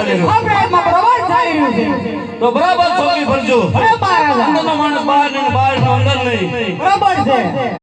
ચાલી રહ્યું તો બરાબર ચોકી ભરજો બરાબર અંદરનો માણસ બહાર ને બહાર અંદર નહીં. બરાબર છે.